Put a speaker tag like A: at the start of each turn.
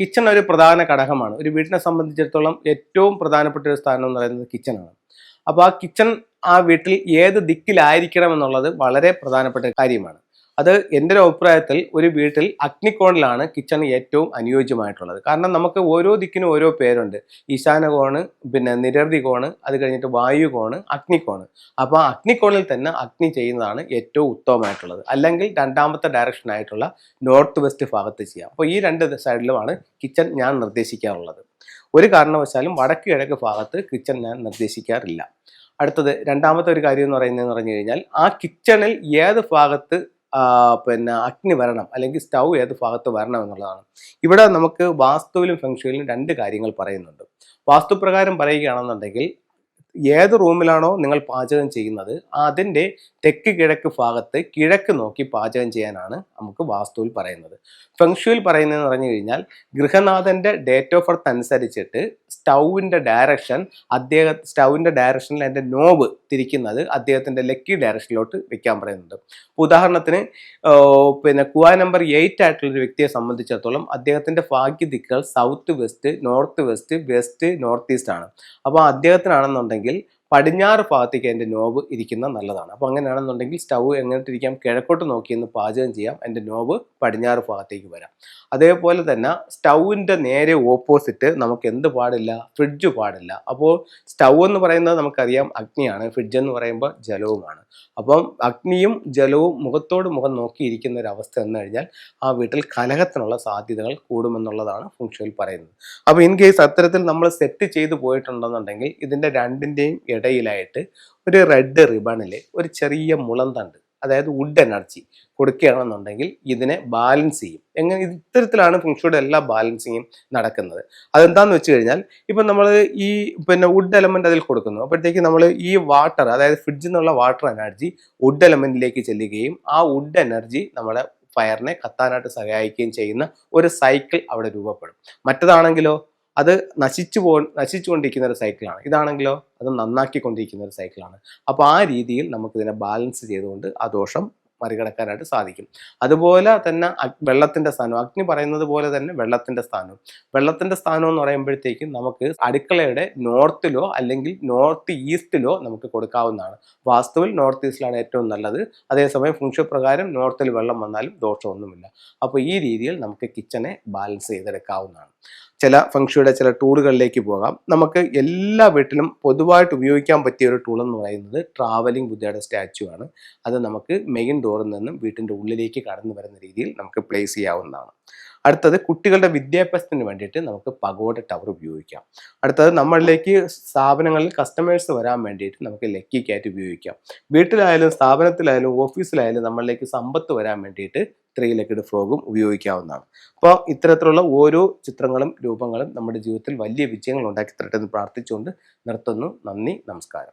A: Kitchen ഒരു പ്രധാന ഘടകമാണ്. ഒരു വീട്ടിനെ സംബന്ധിച്ചിടത്തോളം ഏറ്റവും പ്രധാനപ്പെട്ട ഒരു സ്ഥാനം എന്ന് പറയുന്നത് കിച്ചണാണ് അപ്പോൾ ആ കിച്ചൺ ആ വീട്ടിൽ ഏത് ദിക്കിലായിരിക്കണം എന്നുള്ളത് വളരെ പ്രധാനപ്പെട്ട കാര്യമാണ്. അത് എന്റെ ഒരു അഭിപ്രായത്തിൽ ഒരു വീട്ടിൽ അഗ്നിക്കോണിലാണ് കിച്ചൺ ഏറ്റവും അനുയോജ്യമായിട്ടുള്ളത്. കാരണം നമുക്ക് ഓരോ ദിക്കിനും ഓരോ പേരുണ്ട്. ഈശാനകോണ് പിന്നെ നിരർതി കോണ് അത് കഴിഞ്ഞിട്ട് വായു കോണ് അഗ്നിക്കോണ് അപ്പോൾ ആ അഗ്നിക്കോണിൽ തന്നെ അഗ്നി ചെയ്യുന്നതാണ് ഏറ്റവും ഉത്തമമായിട്ടുള്ളത്. അല്ലെങ്കിൽ രണ്ടാമത്തെ ഡയറക്ഷനായിട്ടുള്ള നോർത്ത് വെസ്റ്റ് ഭാഗത്ത് ചെയ്യാം. അപ്പോൾ ഈ രണ്ട് സൈഡിലുമാണ് കിച്ചൺ ഞാൻ നിർദ്ദേശിക്കാറുള്ളത്. ഒരു കാരണവശാലും വടക്ക് കിഴക്ക് ഭാഗത്ത് കിച്ചൺ ഞാൻ നിർദ്ദേശിക്കാറില്ല. അടുത്തത് രണ്ടാമത്തെ ഒരു കാര്യം എന്ന് പറയുന്നതെന്ന് പറഞ്ഞു കഴിഞ്ഞാൽ ആ കിച്ചണിൽ ഏത് ഭാഗത്ത് പിന്നെ അഗ്നി വരണം അല്ലെങ്കിൽ സ്റ്റൗ ഏത് ഭാഗത്ത് വരണം എന്നുള്ളതാണ്. ഇവിടെ നമുക്ക് വാസ്തുവിലും ഫെങ്ഷുവിലും രണ്ട് കാര്യങ്ങൾ പറയുന്നുണ്ട്. വാസ്തുപ്രകാരം പറയുകയാണെന്നുണ്ടെങ്കിൽ ഏത് റൂമിലാണോ നിങ്ങൾ പാചകം ചെയ്യുന്നത് അതിന്റെ തെക്ക് കിഴക്ക് ഭാഗത്ത് കിഴക്ക് നോക്കി പാചകം ചെയ്യാനാണ് നമുക്ക് വാസ്തുവിൽ പറയുന്നത്. ഫെങ്ഷുവിൽ പറയുന്നതെന്ന് പറഞ്ഞു കഴിഞ്ഞാൽ ഗൃഹനാഥന്റെ ഡേറ്റ് ഓഫ് ബർത്ത് അനുസരിച്ചിട്ട് സ്റ്റൗവിന്റെ ഡയറക്ഷൻ അദ്ദേഹം സ്റ്റൗവിന്റെ ഡയറക്ഷനിൽ എന്റെ നോബ് തിരിക്കുന്നത് അദ്ദേഹത്തിന്റെ ലക്കി ഡയറക്ഷനിലോട്ട് വെക്കാൻ പറയുന്നുണ്ട്. ഉദാഹരണത്തിന് പിന്നെ കുവാ നമ്പർ എയ്റ്റ് ആയിട്ടുള്ളൊരു വ്യക്തിയെ സംബന്ധിച്ചിടത്തോളം അദ്ദേഹത്തിന്റെ ഭാഗ്യ ദിക്കുകൾ south west north west west north east ആണ്. അപ്പോൾ അദ്ദേഹത്തിനാണെന്നുണ്ടെങ്കിൽ പടിഞ്ഞാറ് ഭാഗത്തേക്ക് എന്റെ നോബ് ഇരിക്കുന്ന നല്ലതാണ്. അപ്പോൾ അങ്ങനെയാണെന്നുണ്ടെങ്കിൽ സ്റ്റൗ എങ്ങോട്ടിരിക്കാം? കിഴക്കോട്ട് നോക്കി ഒന്ന് പാചകം ചെയ്യാം. എന്റെ നോവ് പടിഞ്ഞാറ് ഭാഗത്തേക്ക് വരാം. അതേപോലെ തന്നെ സ്റ്റൗവിന്റെ നേരെ ഓപ്പോസിറ്റ് നമുക്ക് എന്ത് പാടില്ല? ഫ്രിഡ്ജ് പാടില്ല. അപ്പോൾ സ്റ്റൗ എന്ന് പറയുന്നത് നമുക്കറിയാം അഗ്നിയാണ്. ഫ്രിഡ്ജ് എന്ന് പറയുമ്പോൾ ജലവുമാണ്. അപ്പം അഗ്നിയും ജലവും മുഖത്തോട് മുഖം നോക്കിയിരിക്കുന്ന ഒരു അവസ്ഥ എന്ന് കഴിഞ്ഞാൽ ആ വീട്ടിൽ കലഹത്തിനുള്ള സാധ്യതകൾ കൂടുമെന്നുള്ളതാണ് ഫുങ്ഷയിൽ പറയുന്നത്. അപ്പോൾ ഇൻ കേസ് അത്തരത്തിൽ നമ്മൾ സെറ്റ് ചെയ്ത് പോയിട്ടുണ്ടെന്നുണ്ടെങ്കിൽ ഇതിന്റെ രണ്ടിന്റെയും ഇടയിലായിട്ട് ഒരു റെഡ് റിബണിൽ ഒരു ചെറിയ മുളന്തണ്ട് അതായത് വുഡ് എനർജി കൊടുക്കുകയാണെന്നുണ്ടെങ്കിൽ ഇതിനെ ബാലൻസ് ചെയ്യും. എങ്ങനെ ഇത് ഇത്തരത്തിലാണ് ഫുങ്ഷയുടെ എല്ലാ ബാലൻസിങ്ങും നടക്കുന്നത്. അതെന്താന്ന് വെച്ച് കഴിഞ്ഞാൽ ഇപ്പം നമ്മൾ ഈ പിന്നെ വുഡ് എലമെന്റ് അതിൽ കൊടുക്കുന്നു. അപ്പോഴത്തേക്ക് നമ്മൾ ഈ വാട്ടർ അതായത് ഫ്രിഡ്ജിൽ നിന്നുള്ള വാട്ടർ എനർജി വുഡ് എലമെന്റിലേക്ക് ചെല്ലുകയും ആ വുഡ് എനർജി നമ്മളെ ഫയറിനെ കത്താനായിട്ട് സഹായിക്കുകയും ചെയ്യുന്ന ഒരു സൈക്കിൾ അവിടെ രൂപപ്പെടും. മറ്റതാണെങ്കിലോ? അത് നശിച്ചു പോ നശിച്ചുകൊണ്ടിരിക്കുന്ന ഒരു സൈക്കിളാണ് ഇതാണെങ്കിലോ? അത് നന്നാക്കിക്കൊണ്ടിരിക്കുന്ന ഒരു സൈക്കിളാണ് അപ്പോൾ ആ രീതിയിൽ നമുക്കിതിനെ ബാലൻസ് ചെയ്തുകൊണ്ട് ആ ദോഷം മറികടക്കാനായിട്ട് സാധിക്കും. അതുപോലെ തന്നെ വെള്ളത്തിന്റെ സ്ഥാനം. അഗ്നി പറയുന്നത് പോലെ തന്നെ വെള്ളത്തിന്റെ സ്ഥാനം. വെള്ളത്തിന്റെ സ്ഥാനം എന്ന് പറയുമ്പോഴത്തേക്കും നമുക്ക് അടുക്കളയുടെ നോർത്തിലോ അല്ലെങ്കിൽ നോർത്ത് ഈസ്റ്റിലോ നമുക്ക് കൊടുക്കാവുന്നതാണ്. വാസ്തുവിൽ നോർത്ത് ഈസ്റ്റിലാണ് ഏറ്റവും നല്ലത്. അതേസമയം ഫുങ്ഷ പ്രകാരം നോർത്തിൽ വെള്ളം വന്നാലും ദോഷമൊന്നുമില്ല. അപ്പോൾ ഈ രീതിയിൽ നമുക്ക് കിച്ചനെ ബാലൻസ് ചെയ്തെടുക്കാവുന്നതാണ്. ചില ഫംഗ്ഷയുടെ ചില ടൂളുകളിലേക്ക് പോകാം. നമുക്ക് എല്ലാ വീട്ടിലും പൊതുവായിട്ട് ഉപയോഗിക്കാൻ പറ്റിയ ഒരു ടൂൾ എന്ന് പറയുന്നത് ട്രാവലിംഗ് ബുദ്ധയുടെ സ്റ്റാച്ചു ആണ്. അത് നമുക്ക് മെയിൻ ഡോറിൽ നിന്നും വീട്ടിന്റെ ഉള്ളിലേക്ക് കടന്നു വരുന്ന രീതിയിൽ നമുക്ക് പ്ലേസ് ചെയ്യാവുന്നതാണ്. അടുത്തത് കുട്ടികളുടെ വിദ്യാഭ്യാസത്തിന് വേണ്ടിയിട്ട് നമുക്ക് പഗോഡ ടവർ ഉപയോഗിക്കാം. അടുത്തത് നമ്മളിലേക്ക് സ്ഥാപനങ്ങളിൽ കസ്റ്റമേഴ്സ് വരാൻ വേണ്ടിയിട്ട് നമുക്ക് ലക്കി കാറ്റ് ഉപയോഗിക്കാം. വീട്ടിലായാലും സ്ഥാപനത്തിലായാലും ഓഫീസിലായാലും നമ്മളിലേക്ക് സമ്പത്ത് വരാൻ വേണ്ടിയിട്ട് ത്രീ ലെഗഡ് ഫ്രോഗും ഉപയോഗിക്കാവുന്നതാണ്. അപ്പോൾ ഇത്തരത്തിലുള്ള ഓരോ ചിത്രങ്ങളും രൂപങ്ങളും നമ്മുടെ ജീവിതത്തിൽ വലിയ വിജയങ്ങൾ ഉണ്ടാക്കി തരട്ടെ എന്ന് പ്രാർത്ഥിച്ചുകൊണ്ട് നിർത്തുന്നു. നന്ദി നമസ്കാരം.